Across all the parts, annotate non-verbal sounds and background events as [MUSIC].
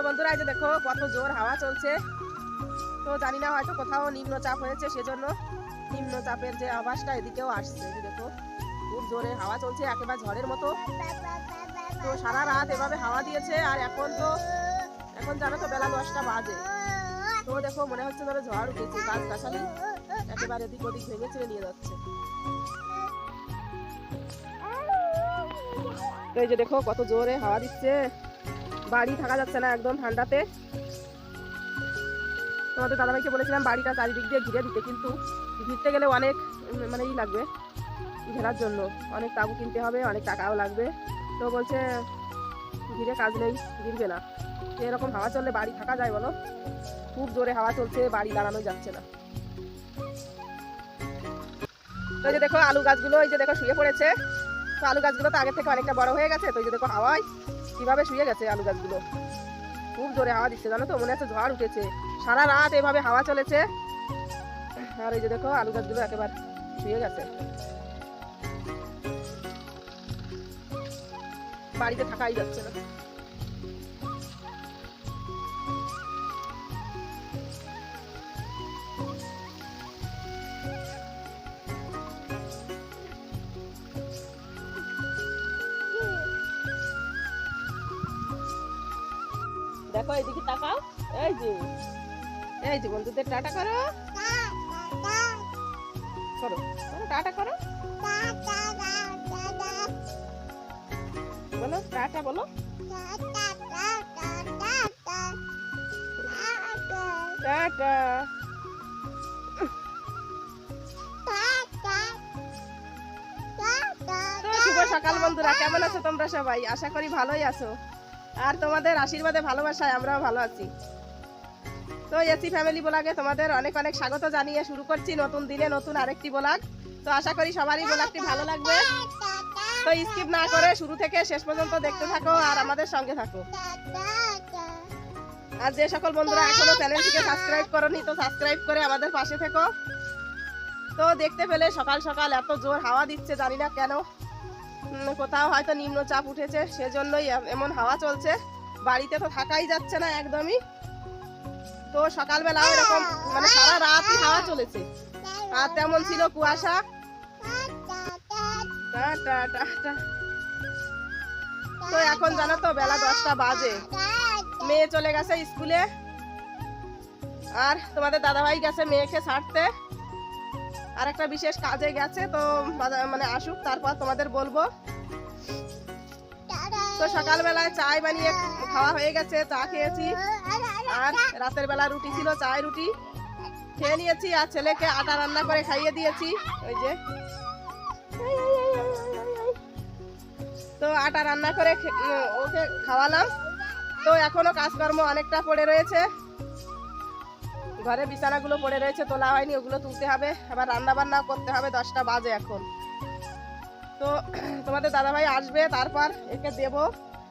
তো বন্ধুরা যে দেখো কত জোর হাওয়া চলছে। তো জানি না হয়তো কোথাও নিম্নচাপ হয়েছে, সেজন্য নিম্নচাপের যে আবাসটা এদিকেও আসছে। দেখো, খুব জোরে হাওয়া চলছে, একেবারে ঝড়ের মতো। তো সারা রাত এভাবে হাওয়া দিয়েছে, আর এখন তো, এখন জানো তো বেলা দশটা বাজে। তো দেখো, মনে হচ্ছে ধরো ঝড় উঠেছে গাছ গাছালি একেবারে এদিক ওদিক ভেঙে ছেড়ে নিয়ে যাচ্ছে। তো এই যে দেখো, কত জোরে হাওয়া দিচ্ছে। বাড়ি থাকা যাচ্ছে না একদম ঠান্ডাতে। তোমাদের দাদাভাইকে বলেছিলাম বাড়িটা চারিদিক দিয়ে ঘিরে দিতে, কিন্তু ঘিরতে গেলে অনেক মানে ই লাগবে, ঘেরার জন্য। অনেক তাবু কিনতে হবে, অনেক টাকাও লাগবে। তো বলছে, ঘিরে কাজ নেই, ঘিরবে না। এরকম হাওয়া চললে বাড়ি থাকা যায় বলো? খুব জোরে হাওয়া চলছে, বাড়ি দাঁড়ানো যাচ্ছে না। তো যে দেখো আলু গাছগুলো, এই যে দেখো শুয়ে পড়েছে। তো আলু গাছগুলো তো আগে থেকে অনেকটা বড় হয়ে গেছে, তো এই যে দেখো হাওয়ায়। কীভাবে শুয়ে গেছে আলু গাছগুলো? খুব জোরে হাওয়া দিচ্ছে, জানো তো? মনে হচ্ছে ঝড় উঠেছে। সারা রাত এভাবে হাওয়া চলেছে। আর এই যে দেখো, আলু গাছগুলো একেবারে শুয়ে গেছে। বাড়িতে থাকাই যাচ্ছে না। দেখো এদিকে তাকাও। এই যে। এই যে বন্ধুদের টাটা করো। করো টাটা করো। বলো, টাটা বলো। টাটা। শুভ সকাল বন্ধুরা, কেমন আছো তোমরা সবাই? আশা করি ভালোই আছো। আর তোমাদের আশীর্বাদে, ভালোবাসায় আমরাও ভালো আছি। তো এসি ফ্যামিলি ব্লগে তোমাদের অনেক অনেক স্বাগত জানিয়ে শুরু করছি নতুন দিনে নতুন আরেকটি ব্লগ তো আশা করি সবারই ব্লগটি ভালো লাগবে। তো স্কিপ না করে শুরু থেকে শেষ পর্যন্ত দেখতে থাকো আর আমাদের সঙ্গে থাকো। আর যে সকল বন্ধুরা এখনও চ্যানেলটিকে সাবস্ক্রাইব করনি, তো সাবস্ক্রাইব করে আমাদের পাশে থেকো। তো দেখতে পেলে সকাল সকাল এত জোর হাওয়া দিচ্ছে, জানি না কেন। কোথাও হয়তো নিম্নচাপ উঠেছে, সেজন্যই এম- এমন হাওয়া চলছে। বাড়িতে তো থাকাই যাচ্ছে না একদমই। তো সকালবেলা এরকম মানে সারা রাতই হাওয়া চলেছে। আর তেমন ছিল কুয়াশা। তো এখন জানো তো, বেলা দশটা বাজে। মেয়ে চলে গেছে স্কুলে। আর তোমাদের দাদাভাই গেছে মেয়েকে ছাড়তে। আর একটা বিশেষ কাজে গেছে, তো মানে আসুক, তারপর তোমাদের বলব। তো সকালবেলায় চায় বানিয়ে খাওয়া হয়ে গেছে, চা খেয়েছি। আর রাতের বেলা রুটি ছিল চায় রুটি। খেয়ে নিয়েছি, আর ছেলেকে আটা রান্না করে খাইয়ে দিয়েছি, ওই যে। তো আটা রান্না করে ওকে খাওয়ালাম। তো এখনও কাজকর্ম অনেকটা পড়ে রয়েছে। ঘরে বিছানাগুলো পড়ে রয়েছে, তোলা হয়নি, ওগুলো তুলতে হবে। আবার রান্না বান্না করতে হবে, দশটা বাজে এখন। তো [CLEARS THROAT] তোমাদের দাদাভাই আসবে, তারপর একে দেব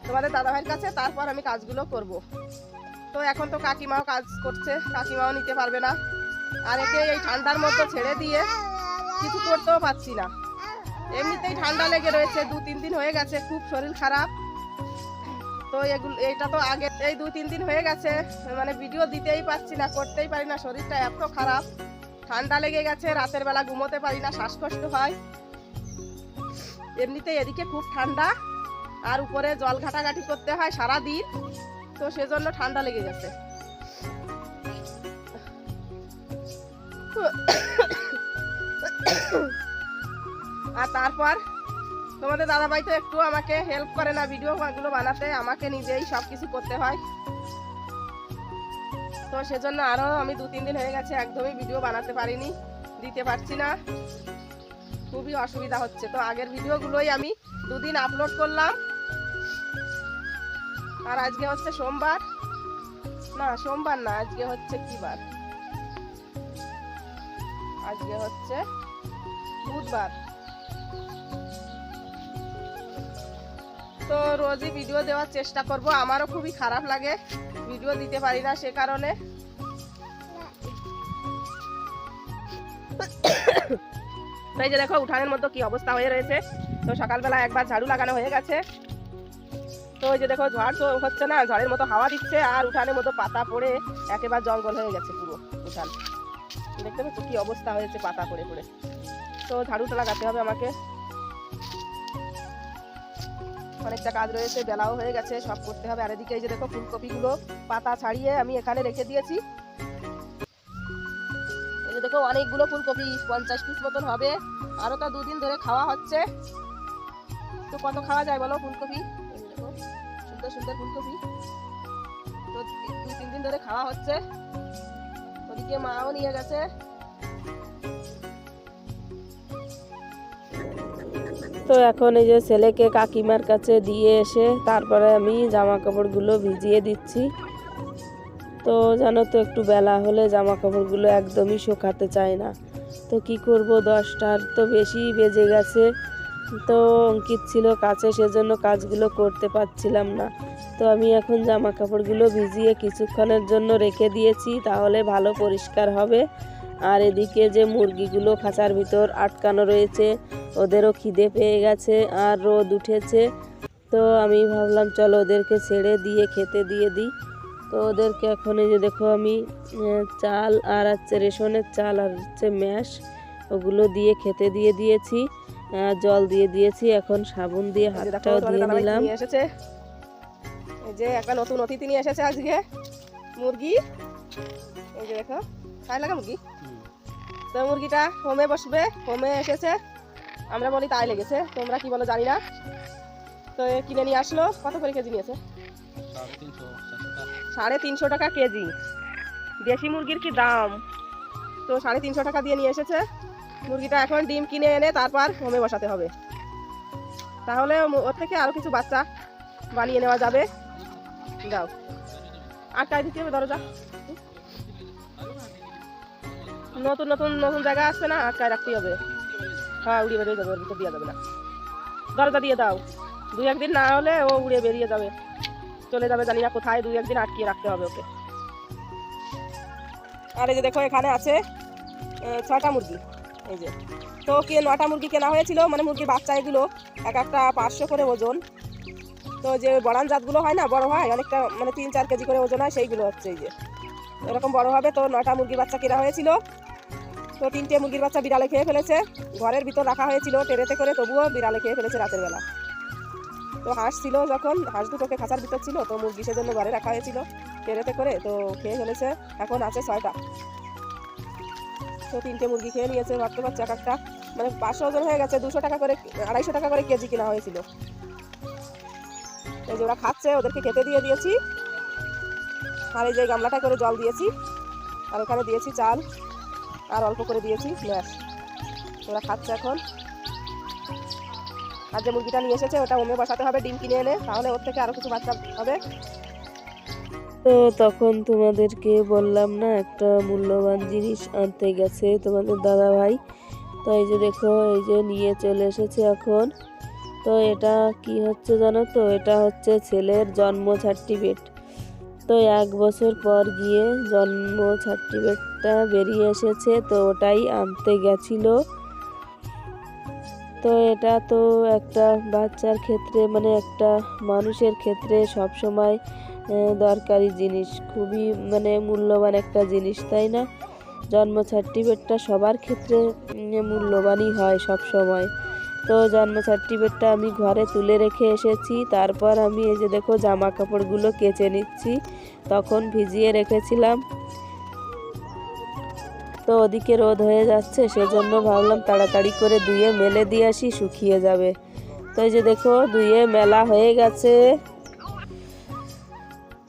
তোমাদের দাদাভাইয়ের কাছে, তারপর আমি কাজগুলো করব। তো এখন তো কাকিমাও কাজ করছে, কাকিমাও নিতে পারবে না। আর একে এই ঠান্ডার মধ্যে ছেড়ে দিয়ে কিছু করতেও পারছি না। এমনিতেই ঠান্ডা লেগে রয়েছে দু তিন দিন হয়ে গেছে, খুব শরীর খারাপ। তো এগুলো এটা তো আগে এই দু তিন দিন হয়ে গেছে। মানে ভিডিও দিতেই পারছি না, করতেই পারি না, শরীরটা এত খারাপ। ঠান্ডা লেগে গেছে, রাতের বেলা ঘুমোতে পারি না, শ্বাসকষ্ট হয়। এমনিতে এদিকে খুব ঠান্ডা, আর উপরে জল ঘাটাঘাটি করতে হয় সারা দিন তো সেজন্য ঠান্ডা লেগে গেছে। আর তারপর তোমাদের দাদাভাই তো একটু আমাকে হেল্প করে না ভিডিও গুলো বানাতে, আমাকে নিজেই সব কিছু করতে হয়। তো সেজন্য আরও আমি দু তিন দিন হয়ে গেছে, একদমই ভিডিও বানাতে পারিনি, দিতে পারছি না। খুবই অসুবিধা হচ্ছে। তো আগের ভিডিওগুলোই আমি দুদিন আপলোড করলাম। আর আজকে হচ্ছে সোমবার। না সোমবার না, আজকে হচ্ছে কি বার আজকে হচ্ছে বুধবার। তো রোজই ভিডিও দেওয়ার চেষ্টা করব। আমারও খুবই খারাপ লাগে। ভিডিও দিতে পারি না সে কারণে। এই যে দেখো, উঠানের মতো কি অবস্থা হয়ে রয়েছে। তো সকালবেলা একবার ঝাড়ু লাগানো হয়ে গেছে। তো ওই যে দেখো, ঝড় তো হচ্ছে না, ঝড়ের মতো হাওয়া দিচ্ছে আর উঠানের মতো পাতা পড়ে একেবারে জঙ্গল হয়ে গেছে পুরো উঠান। দেখতে পাচ্ছ কি অবস্থা হয়েছে পাতা পড়ে পড়ে। তো ঝাড়ুটা লাগাতে হবে আমাকে। অনেকটা কাজ রয়েছে, বেলাও হয়ে গেছে, সব করতে হবে। আর এদিকে এই যে দেখো ফুলকপিগুলো পাতা ছাড়িয়ে আমি এখানে রেখে দিয়েছি। এই যে দেখো অনেকগুলো ফুলকপি, পঞ্চাশ পিস মতন হবে। আরও তো দুদিন ধরে খাওয়া হচ্ছে। তো কত খাওয়া যায় বলো ফুলকপি? সুন্দর সুন্দর ফুলকপি। তো দুই তিন দিন ধরে খাওয়া হচ্ছে। ওদিকে মাও নিয়ে গেছে। তো এখন এই যে ছেলেকে কাকিমার কাছে দিয়ে এসে তারপরে আমি জামা কাপড়গুলো ভিজিয়ে দিচ্ছি। তো জানো তো একটু বেলা হলে জামা কাপড়গুলো একদমই শুকাতে চায় না। তো কি করব, দশটার তো বেশি বেজে গেছে। তো অঙ্কিত ছিল কাছে, সেজন্য কাজগুলো করতে পারছিলাম না। তো আমি এখন জামা কাপড়গুলো ভিজিয়ে কিছুক্ষণের জন্য রেখে দিয়েছি, তাহলে ভালো পরিষ্কার হবে। আর এদিকে যে মুরগিগুলো খাঁচার ভিতর আটকানো রয়েছে ওদেরও খিদে পেয়ে গেছে আর রোদ উঠেছে। তো আমি ভাবলাম চলো ওদেরকে ছেড়ে দিয়ে খেতে দিয়ে দিই। তো ওদেরকে এখন এই যে দেখো আমি চাল আর হচ্ছে রেশনের চাল আর হচ্ছে ম্যাশ ওগুলো দিয়ে খেতে দিয়ে দিয়েছি। জল দিয়ে দিয়েছি। এখন সাবুন দিয়ে হাতটাও দিয়ে নিলাম। এসেছে। এই যে একটা নতুন অতিথি নিয়ে এসেছে আজকে মুরগি। এই যে দেখো খাই লাগা মুরগি? তো মুরগিটা হোমে বসবে হোমে এসেছে। আমরা বলি তাই লেগেছে। তোমরা কি বলো জানি না। তো কিনে নিয়ে আসলো। কত করে কেজি নিয়েছে? সাড়ে তিনশো টাকা কেজি। দেশি মুরগির কি দাম? তো সাড়ে তিনশো টাকা দিয়ে নিয়ে এসেছে। মুরগিটা এখন ডিম কিনে এনে তারপর হোমে বসাতে হবে। তাহলে ওর থেকে আরও কিছু বাচ্চা বানিয়ে নেওয়া যাবে। যাও আটকায় দিতে হবে, দরজা। নতুন নতুন নতুন জায়গা আসছে না আটকায় রাখতে হবে। হ্যাঁ উড়িয়ে বেরিয়ে যাবে, ওর ভিতর দিয়ে যাবে না। দরজা দিয়ে দাও। দুই একদিন না হলে ও উড়ে বেরিয়ে যাবে। চলে যাবে জানি না কোথায়, দুই একদিন আটকিয়ে রাখতে হবে ওকে। আর এই যে দেখো, এখানে আছে ছটা মুরগি। এই যে। তো কে নটা মুরগি কেনা হয়েছিল মানে মুরগির বাচ্চা এগুলো এক একটা পাঁচশো করে ওজন। তো যে বড়ান জাতগুলো হয় না, বড় হয়, অনেকটা মানে তিন চার কেজি করে ওজন হয়, সেইগুলো হচ্ছে এই যে। এরকম বড় হবে, তো নটা মুরগির বাচ্চা কেনা হয়েছিল। তো তিনটে মুরগির বাচ্চা বিড়ালে খেয়ে ফেলেছে। ঘরের ভিতর রাখা হয়েছিল টেরেতে করে, তবুও বিড়ালে খেয়ে ফেলেছে রাতের বেলা। তো হাঁস ছিল যখন, হাঁস দুটোকে খাঁচার ভিতর ছিল, তো মুরগি সেজন্য ঘরে রাখা হয়েছিল টেরেতে করে, তো খেয়ে ফেলেছে। এখন আছে ছয়টা। তো তিনটে মুরগি খেয়ে নিয়েছে, ভাবতে পারছে এক একটা। মানে পাঁচশো ওজন হয়ে গেছে, দুশো টাকা করে, আড়াইশো টাকা করে কেজি কেনা হয়েছিল। এই যে ওরা খাচ্ছে, ওদেরকে খেতে দিয়ে দিয়েছি। আর এই যে গামলাটা করে জল দিয়েছি। আর ওখানে দিয়েছি চাল। আর অল্প করে দিয়েছি, ব্যাস। ওরা খাচ্ছে এখন। আর যে মুরগিটা নিয়ে এসেছে, ওটা ওমে বসাতে হবে, ডিম কিনে এনে, তাহলে ওর থেকে আরও কিছু বাচ্চা হবে। তো তখন তোমাদেরকে বললাম না, একটা মূল্যবান জিনিস আনতে গেছে তোমাদের দাদা ভাই তো এই যে দেখো, এই যে নিয়ে চলে এসেছে এখন। তো এটা কি হচ্ছে জানো তো? এটা হচ্ছে ছেলের জন্ম সার্টিফিকেট তো এক বছর পর গিয়ে জন্ম সার্টিফিকেটটা বেরিয়ে এসেছে, তো ওটাই আনতে গেছিল। তো এটা তো একটা বাচ্চার ক্ষেত্রে মানে একটা মানুষের ক্ষেত্রে সব সময় দরকারি জিনিস। খুবই মানে মূল্যবান একটা জিনিস, তাই না? জন্ম সার্টিফিকেটটা সবার ক্ষেত্রে মূল্যবানই হয় সব সময় তো জন্ম সার্টিফিকেটটা আমি ঘরে তুলে রেখে এসেছি। তারপর আমি এই যে দেখো জামা কাপড়গুলো কেচে নিচ্ছি। তখন ভিজিয়ে রেখেছিলাম। তো ওদিকে রোদ হয়ে যাচ্ছে সেজন্য ভাবলাম তাড়াতাড়ি করে ধুয়ে মেলে দিয়ে আসি শুকিয়ে যাবে। তো এই যে দেখো ধুয়ে মেলা হয়ে গেছে।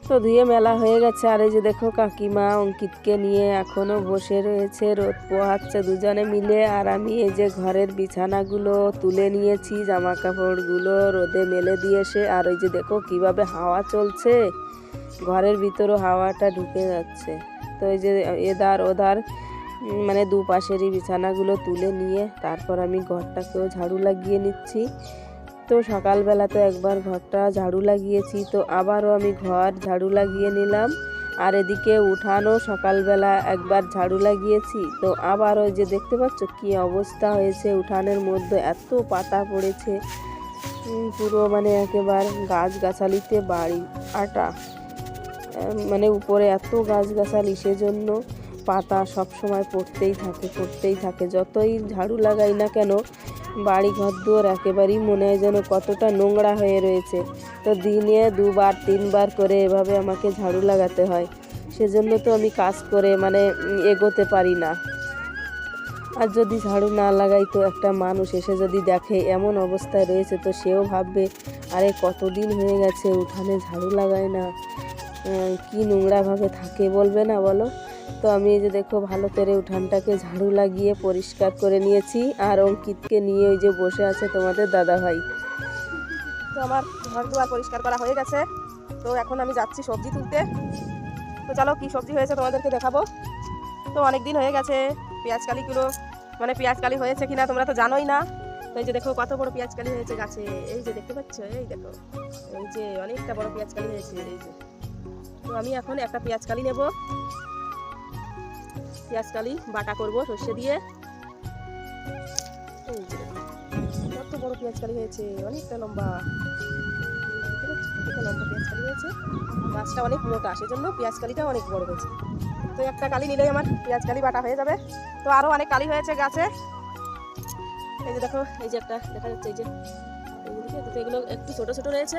তো ধুয়ে মেলা হয়ে গেছে আর এই যে দেখো কাকিমা অঙ্কিতকে নিয়ে এখনও বসে রয়েছে রোদ পোহাচ্ছে দুজনে মিলে। আর আমি এই যে ঘরের বিছানাগুলো তুলে নিয়েছি জামা কাপড়গুলো রোদে মেলে দিয়েছে আর ওই যে দেখো কীভাবে হাওয়া চলছে। ঘরের ভিতরও হাওয়াটা ঢুকে যাচ্ছে। তো এই যে এদার ওদার উম, মানে দুপাশেরই বিছানাগুলো তুলে নিয়ে তারপর আমি ঘরটাকেও ঝাড়ু লাগিয়ে নিচ্ছি। তো সকালবেলা তো একবার ঘরটা ঝাড়ু লাগিয়েছি, তো আবারও আমি ঘর ঝাড়ু লাগিয়ে নিলাম। আর এদিকে উঠানও সকালবেলা একবার ঝাড়ু লাগিয়েছি, তো আবার ওই যে দেখতে পাচ্ছ কি অবস্থা হয়েছে, উঠানের মধ্যে এত পাতা পড়েছে। পুরো মানে একেবারে গাছগাছালিতে বাড়ি আটা। মানে উপরে এত গাছগাছালি সেজন্য পাতা সব সময় পড়তেই থাকে পড়তেই থাকে। যতই ঝাড়ু লাগাই না কেন বাড়ি ঘর দুয়ার একেবারেই মনে হয় যেন কতটা নোংরা হয়ে রয়েছে। তো দিনে দুবার, তিনবার করে এভাবে আমাকে ঝাড়ু লাগাতে হয়। সেজন্য তো আমি কাজ করে মানে এগোতে পারি না। আর যদি ঝাড়ু না লাগাই তো একটা মানুষ এসে যদি দেখে এমন অবস্থায় রয়েছে তো সেও ভাববে, আরে কতদিন হয়ে গেছে, উঠানে ঝাড়ু লাগায় না। কি নোংরাভাবে থাকে বলবে না বলো? তো আমি এই যে দেখো ভালো করে উঠানটাকে ঝাড়ু লাগিয়ে পরিষ্কার করে নিয়েছি আর অঙ্কিতকে নিয়ে ওই যে বসে আছে তোমাদের দাদা ভাই তো আমার ঘর দুয়ার পরিষ্কার করা হয়ে গেছে। তো এখন আমি যাচ্ছি সবজি তুলতে। তো চলো কি সবজি হয়েছে তোমাদেরকে দেখাবো। তো অনেক দিন হয়ে গেছে পেঁয়াজ কালিগুলো মানে পেঁয়াজ কালি হয়েছে কিনা তোমরা তো জানোই না। তো এই যে দেখো কত বড় পেঁয়াজ কালি হয়েছে গাছে। এই যে দেখতে পাচ্ছ? এই দেখো। এই যে অনেকটা বড় পেঁয়াজ কালি হয়েছে। এই যে। তো আমি এখন একটা পেঁয়াজ কালি নেব। পেঁয়াজ কালি, বাটা করব সর্ষে দিয়ে। কত বড় পেঁয়াজ কালি হয়েছে, অনেকটা লম্বা। লম্বা পেঁয়াজ কালি হয়েছে। গাছটা অনেক মোটা, সেজন্য পেঁয়াজ কালিটা অনেক বড় হয়েছে। তো একটা কালি নিলেই আমার পেঁয়াজ কালি বাটা হয়ে যাবে। তো আরও অনেক কালি হয়েছে গাছে। এই যে দেখো, এই যে একটা দেখা যাচ্ছে, এই যে তো এগুলো একটু ছোট ছোট রয়েছে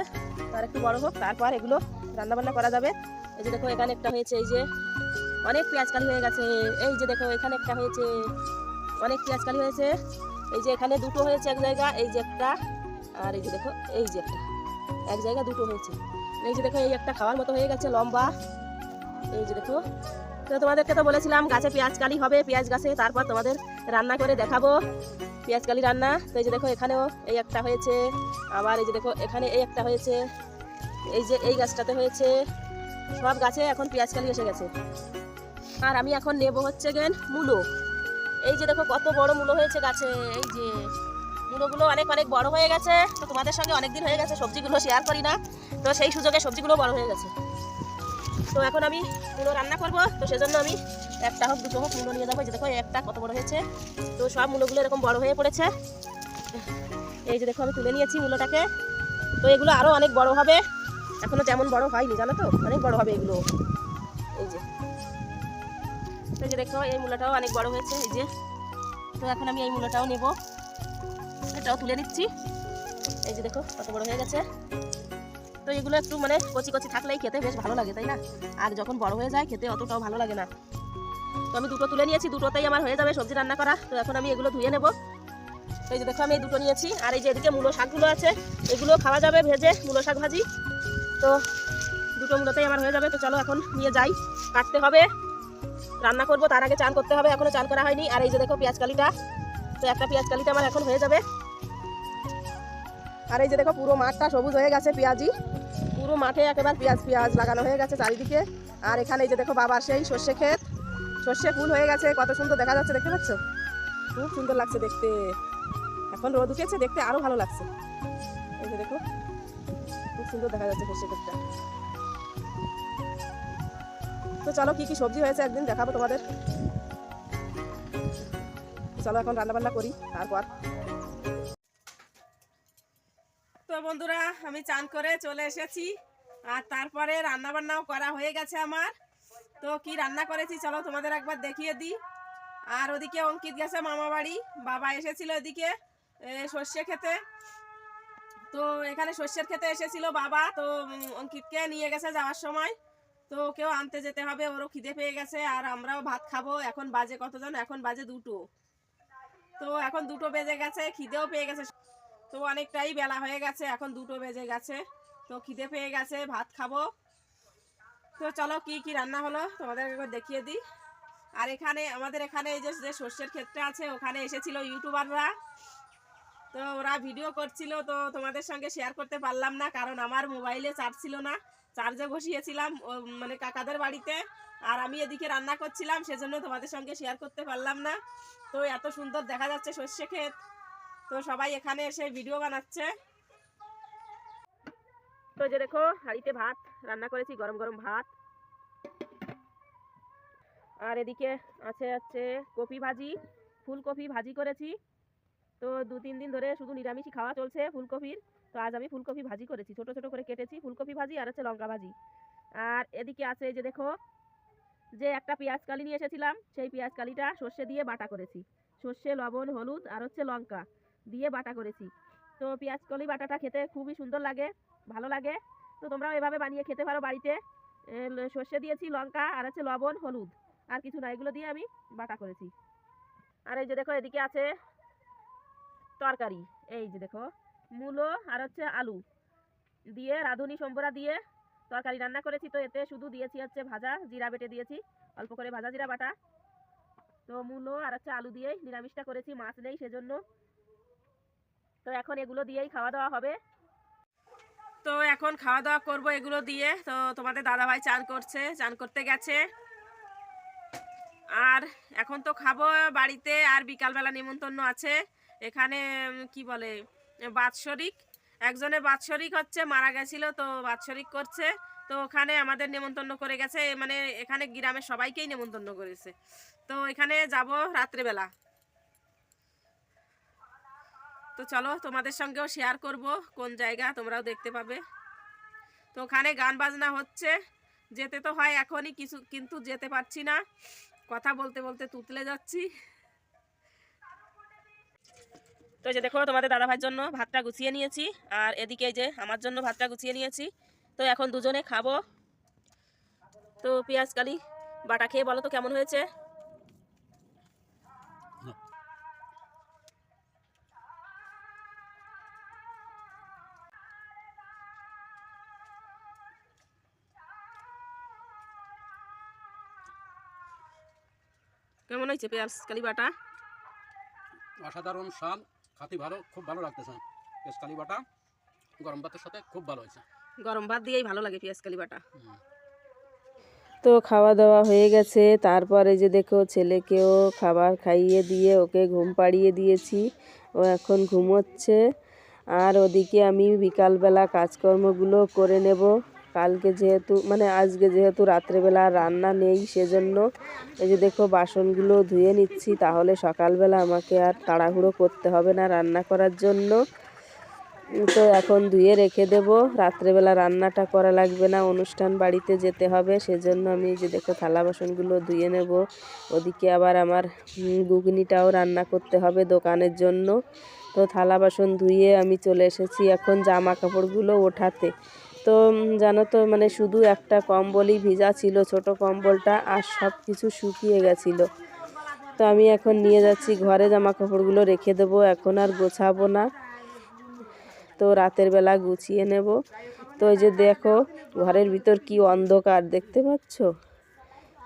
আর একটু বড় হোক, তারপর এগুলো রান্না বান্না করা যাবে। এই যে দেখো, এখানে একটা হয়েছে, এই যে অনেক পেঁয়াজ কালি হয়ে গেছে এই যে দেখো এখানে একটা হয়েছে অনেক পেঁয়াজ কালি হয়েছে এই যে এখানে দুটো হয়েছে এক জায়গা এই যে একটা আর এই যে দেখো এই যে একটা এক জায়গা দুটো হয়েছে এই যে দেখো এই একটা খাওয়ার মতো হয়ে গেছে লম্বা এই যে দেখো তো তোমাদেরকে তো বলেছিলাম গাছে পেঁয়াজ কালি হবে পেঁয়াজ গাছে তারপর তোমাদের রান্না করে দেখাবো পেঁয়াজ কালি রান্না তো এই যে দেখো এখানেও এই একটা হয়েছে আবার এই যে দেখো এখানে এই একটা হয়েছে এই যে এই গাছটাতে হয়েছে সব গাছে এখন পেঁয়াজ কালি এসে গেছে আর আমি এখন নেব হচ্ছে গেন মূলো। এই যে দেখো কত বড় মূলো হয়েছে গাছে, এই যে। মূলোগুলো অনেক অনেক বড় হয়ে গেছে। তো তোমাদের সঙ্গে অনেক দিন হয়ে গেছে, সবজিগুলো শেয়ার করি না। তো সেই সুযোগে সবজিগুলো বড় হয়ে গেছে। তো এখন আমি মূলো রান্না করব। তো সেজন্য আমি একটা হোক, দুটো হোক, মূলো নিয়ে যাব। যে দেখো একটা কত বড় হয়েছে। তো সব মূলোগুলো এরকম বড় হয়ে পড়েছে। এই যে দেখো, আমি তুলে নিয়েছি মূলোটাকে। তো এগুলো আরও অনেক বড় হবে। এখনও তেমন বড় হয়নি, জানো তো? অনেক বড় হবে এগুলো। এই যে। তো এই যে দেখো, এই মূলাটাও অনেক বড় হয়েছে, এই যে। তো এখন আমি এই মূলাটাও নেব। এটাও তুলে নিচ্ছি। এই যে দেখো, কত বড় হয়ে গেছে। তো এগুলো একটু মানে কচি কচি থাকলেই খেতে বেশ ভালো লাগে, তাই না? আর যখন বড় হয়ে যায়, খেতে অতটাও ভালো লাগে না। তো আমি দুটো তুলে নিয়েছি, দুটোতেই আমার হয়ে যাবে সবজি রান্না করা। তো এখন আমি এগুলো ধুয়ে নেব। এই যে দেখো, আমি এই দুটো নিয়েছি। আর এই যে এদিকে মূলো শাকগুলো আছে, এগুলো খাওয়া যাবে ভেজে, মূলো শাক ভাজি। তো দুটো মূলোতেই আমার হয়ে যাবে। তো চলো এখন নিয়ে যাই, কাটতে হবে। রান্না করব, তার আগে চান করতে হবে, এখনও চান করা হয়নি। আর এই যে দেখো পেঁয়াজ কালিটা, তো একটা পেঁয়াজ কালিটা আমার এখন হয়ে যাবে। আর এই যে দেখো পুরো মাঠটা সবুজ হয়ে গেছে পেঁয়াজি। পুরো মাঠে একেবারে পেঁয়াজ পেঁয়াজ লাগানো হয়ে গেছে চারিদিকে। আর এখানে এই যে দেখো বাবার সেই সর্ষে ক্ষেত। সর্ষে ফুল হয়ে গেছে, কত সুন্দর দেখা যাচ্ছে, দেখতে পাচ্ছ? খুব সুন্দর লাগছে দেখতে। এখন রোদ উঠেছে, দেখতে আরও ভালো লাগছে। এই যে দেখো, খুব সুন্দর দেখা যাচ্ছে সর্ষে ক্ষেতটা। তো চলো কি কি সবজি হয়েছে একদিন দেখাবো তোমাদের। চলো এখন রান্না বান্না করি তারপর। তো বন্ধুরা আমি চান করে চলে এসেছি আর তারপরে রান্না বান্নাও করা হয়ে গেছে আমার। তো কি রান্না করেছি চলো তোমাদের একবার দেখিয়ে দিই। আর ওদিকে অঙ্কিত গেছে মামা বাড়ি বাবা এসেছিল এদিকে এ, সর্ষে খেতে। তো এখানে সর্ষের খেতে এসেছিল বাবা তো অঙ্কিতকে নিয়ে গেছে যাওয়ার সময়। তো ওকেও আনতে যেতে হবে, ওরও খিদে পেয়ে গেছে, আর আমরাও ভাত খাব। এখন বাজে কতজন? এখন বাজে দুটো। তো এখন দুটো বেজে গেছে, খিদেও পেয়ে গেছে। তো অনেকটাই বেলা হয়ে গেছে, এখন দুটো বেজে গেছে। তো খিদে পেয়ে গেছে, ভাত খাব। তো চলো কি কি রান্না হলো, তোমাদের একবার দেখিয়ে দিই। আর এখানে, আমাদের এখানে এই যে সর্ষের ক্ষেতটা আছে, ওখানে এসেছিল ইউটিউবাররা। তো ওরা ভিডিও করছিল, তো তোমাদের সঙ্গে শেয়ার করতে পারলাম না, কারণ আমার মোবাইলে চার্জ ছিল না। চার্জে বসিয়েছিলাম মানে কাকাদের বাড়িতে, আর আমি এদিকে রান্না করছিলাম, সেজন্য তোমাদের সঙ্গে শেয়ার করতে পারলাম না। তো এত সুন্দর দেখা যাচ্ছে সর্ষে ক্ষেত। তো সবাই এখানে এসে ভিডিও বানাচ্ছে। তো যে দেখো, হাড়িতে ভাত, রান্না করেছি, গরম গরম ভাত। আর এদিকে আছে হচ্ছে কপি ভাজি, ফুলকপি ভাজি করেছি। তো দু তিন দিন ধরে শুধু নিরামিষই খাওয়া চলছে ফুলকপির। তো আজ আমি ফুলকপি ভাজি করেছি, ছোট ছোট করে কেটেছি, ফুলকপি ভাজি আর হচ্ছে লঙ্কা ভাজি। আর এদিকে আছে যে দেখো, যে একটা পেঁয়াজ কালি নিয়ে এসেছিলাম, সেই পেঁয়াজ কালিটা সর্ষে দিয়ে বাটা করেছি। সর্ষে, লবণ, হলুদ আর হচ্ছে লঙ্কা দিয়ে বাটা করেছি। তো পেঁয়াজ কলি বাটাটা খেতে খুবই সুন্দর লাগে, ভালো লাগে। তো তোমরাও এভাবে বানিয়ে খেতে পারো বাড়িতে। সর্ষে দিয়েছি লঙ্কা আর হচ্ছে লবণ, হলুদ আর কিছু না, এগুলো দিয়ে আমি বাটা করেছি। আর এই যে দেখো, এদিকে আছে তরকারি, এই যে দেখো। মূলো আর হচ্ছে আলু দিয়ে, রাঁধুনি সম্বরা দিয়ে তরকারি রান্না করেছি। তো এতে শুধু দিয়েছি হচ্ছে ভাজা, জিরা বেটে দিয়েছি, অল্প করে ভাজা জিরা বাটা। তো মূলো আর হচ্ছে আলু দিয়েই নিরামিষটা করেছি, মাছ নেই সেজন্য। তো এখন এগুলো দিয়েই খাওয়া দাওয়া হবে। তো এখন খাওয়া দাওয়া করব এগুলো দিয়ে। তো তোমাদের দাদাভাই চান করছে, চান করতে গেছে। আর এখন তো খাব বাড়িতে, আর বিকালবেলা নেমন্তন্ন আছে। এখানে কি বলে বাৎসরিক, একজনের বাৎসরিক হচ্ছে মারা গেছিল, তো বাৎসরিক করছে, তো ওখানে আমাদের নেমন্তন্ন করে গেছে মানে এখানে গ্রামের সবাইকেই নেমন্তন্ন করেছে। তো এখানে যাব রাত্রেবেলা। তো চলো তোমাদের সঙ্গেও শেয়ার করব কোন জায়গা তোমরাও দেখতে পাবে। তো ওখানে গান বাজনা হচ্ছে, যেতে তো হয় এখনই, কিছু কিন্তু যেতে পারছি না। কথা বলতে বলতে তুতলে যাচ্ছি। তো এই যে দেখো তোমাদের দাদা ভাইয়ের জন্য ভাতটা গুছিয়ে নিয়েছি, আর এদিকে যে আমার জন্য ভাতটা গুছিয়ে নিয়েছি। তো এখন দুজনে খাব। তো পেঁয়াজ, কালি, বাটা খেয়ে বলো তো কেমন হয়েছে? কেমন হয়েছে পেঁয়াজ, কালি, বাটা? অসাধারণ স্বাদ। খাতি ভালো খুব ভালো লাগতেছে। পেঁয়াজ কালি বাটা গরম ভাতের সাথে খুব ভালো হয়েছে। গরম ভাত দিয়েই ভালো লাগে পেঁয়াজ কালি বাটা তো খাওয়া দাওয়া হয়ে গেছে তারপরে যে দেখো ছেলেকেও খাবার খাইয়ে দিয়ে ওকে ঘুম পাড়িয়ে দিয়েছি ও এখন ঘুমোচ্ছে। আর ওদিকে আমি বিকালবেলা কাজকর্মগুলো করে নেব। কালকে যেহেতু মানে আজকে যেহেতু রাত্রেবেলা রান্না নেই, সেজন্য এই যে দেখো বাসনগুলো ধুয়ে নিচ্ছি, তাহলে সকালবেলা আমাকে আর তাড়াহুড়ো করতে হবে না রান্না করার জন্য। তো এখন ধুয়ে রেখে দেব। রাত্রেবেলা রান্নাটা করা লাগবে না, অনুষ্ঠান বাড়িতে যেতে হবে, সেজন্য আমি যে দেখো থালা বাসনগুলো ধুয়ে নেব। ওদিকে আবার আমার ঘুগনিটাও রান্না করতে হবে দোকানের জন্য। তো থালা বাসন ধুয়ে আমি চলে এসেছি এখন জামা কাপড়গুলো ওঠাতে। তো জানো তো মানে শুধু একটা কম্বলই ভিজা ছিল, ছোট কম্বলটা আর সব কিছু শুকিয়ে গেছিল। তো আমি এখন নিয়ে যাচ্ছি, ঘরে জামা কাপড়গুলো রেখে দেবো, এখন আর গোছাবো না। তো রাতের বেলা গুছিয়ে নেব। তো এই যে দেখো, ঘরের ভিতর কি অন্ধকার, দেখতে পাচ্ছ?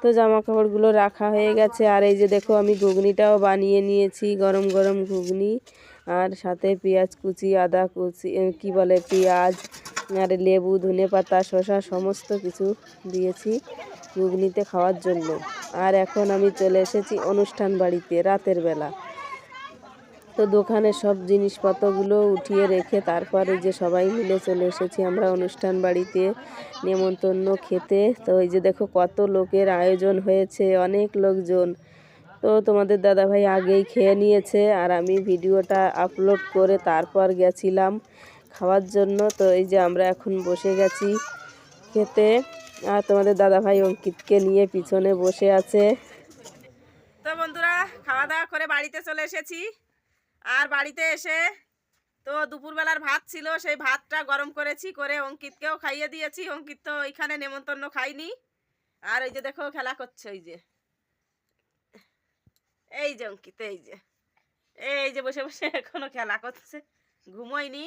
তো জামা কাপড়গুলো রাখা হয়ে গেছে, আর এই যে দেখো আমি ঘুগনিটাও বানিয়ে নিয়েছি, গরম গরম ঘুগনি। আর সাথে পেঁয়াজ কুচি, আদা কুচি কি বলে পেঁয়াজ, আর লেবু, ধনে পাতা, শসা সমস্ত কিছু দিয়েছি ঘুগনিতে খাওয়ার জন্য। আর এখন আমি চলে এসেছি অনুষ্ঠান বাড়িতে রাতের বেলা। তো দোকানে সব জিনিসপত্রগুলো উঠিয়ে রেখে তারপরে যে সবাই মিলে চলে এসেছি আমরা অনুষ্ঠান বাড়িতে নেমন্তন্ন খেতে। তো ওই যে দেখো কত লোকের আয়োজন হয়েছে, অনেক লোকজন। তো তোমাদের দাদাভাই আগেই খেয়ে নিয়েছে আর আমি ভিডিওটা আপলোড করে তারপর গেছিলাম খাওয়ার জন্য। তো এই যে আমরা এখন বসে গেছি খেতে আর তোমাদের দাদাভাই অঙ্কিতকে নিয়ে পিছনে বসে আছে। তো বন্ধুরা খাওয়া দাওয়া করে বাড়িতে চলে এসেছি। আর বাড়িতে এসে তো দুপুরবেলার ভাত ছিল, সেই ভাতটা গরম করেছি, করে অঙ্কিতকেও খাইয়ে দিয়েছি। অঙ্কিত তো ওইখানে নেমন্তন্ন খাইনি আর এই যে দেখো, খেলা করছে ওই যে। এই যে অঙ্কিত, এই যে। এই যে বসে বসে এখনও খেলা করছে ঘুমোয়নি।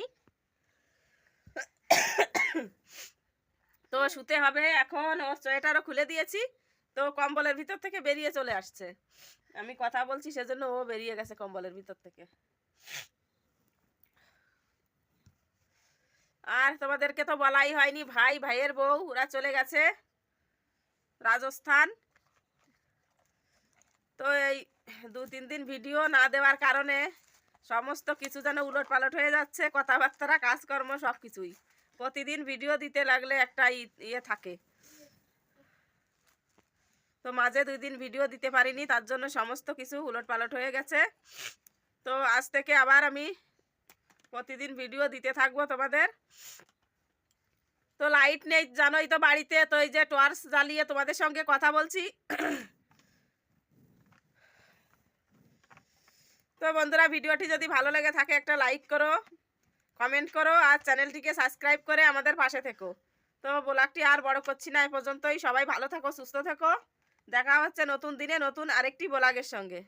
তো শুতে হবে এখন, ওর সোয়েটারও খুলে দিয়েছি। তো কম্বলের ভিতর থেকে বেরিয়ে চলে আসছে। আমি কথা বলছি, সেজন্য ও বেরিয়ে গেছে কম্বলের ভিতর থেকে। আর তোমাদেরকে তো বলাই হয়নি, ভাই, ভাইয়ের বউ, ওরা চলে গেছে। রাজস্থান। তো এই দু তিন দিন ভিডিও না দেওয়ার কারণে সমস্ত কিছু যেন উলট পালট হয়ে যাচ্ছে কথাবার্তা কাজকর্ম সব কিছুই প্রতিদিন ভিডিও দিতে লাগলে একটা ইয়ে থাকে। তো মাঝে দুই দিন ভিডিও দিতে পারিনি, তার জন্য সমস্ত কিছু উলট পালট হয়ে গেছে। তো আজ থেকে আবার আমি প্রতিদিন ভিডিও দিতে থাকব তোমাদের। তো লাইট নেই, জানোই তো বাড়িতে, তো এই যে টর্চ জ্বালিয়ে তোমাদের সঙ্গে কথা বলছি। তো বন্ধুরা ভিডিওটি যদি ভালো লেগে থাকে একটা লাইক করো কমেন্ট করো আর চ্যানেলটিকে সাবস্ক্রাইব করে আমাদের পাশে থেকো। তো ব্লগটি আর বড় করছি না এই পর্যন্তই। সবাই ভালো থাকো সুস্থ থেকো। দেখা হচ্ছে নতুন দিনে নতুন আরেকটি ব্লগের সঙ্গে।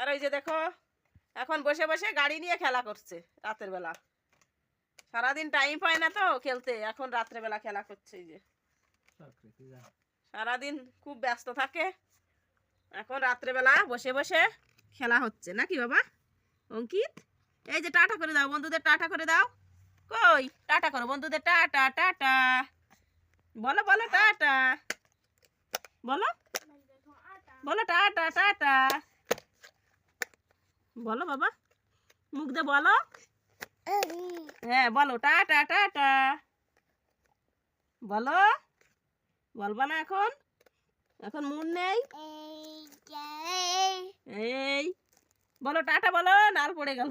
আর ওই যে দেখো এখন বসে বসে গাড়ি নিয়ে খেলা করছে রাতের বেলা। সারাদিন টাইম পায় না তো খেলতে এখন রাত্রেবেলা খেলা করছে এই যে। সারাদিন খুব ব্যস্ত থাকে। এখন রাত্রেবেলা বসে বসে খেলা হচ্ছে। নাকি বাবা? অঙ্কিত? এই যে টাটা করে দাও, বন্ধুদের টাটা করে দাও। কই? টাটা করো, বন্ধুদের টাটা টাটা। বলো বলো, টাটা। বলো। বলো, টাটা টাটা। বলো বাবা। মুখ দে বলো। হ্যাঁ বলো, টাটা টাটা। বলো। বলবা না এখন। এখন মন নেই? এই বলো টাটা বলো নাল পড়ে গেল।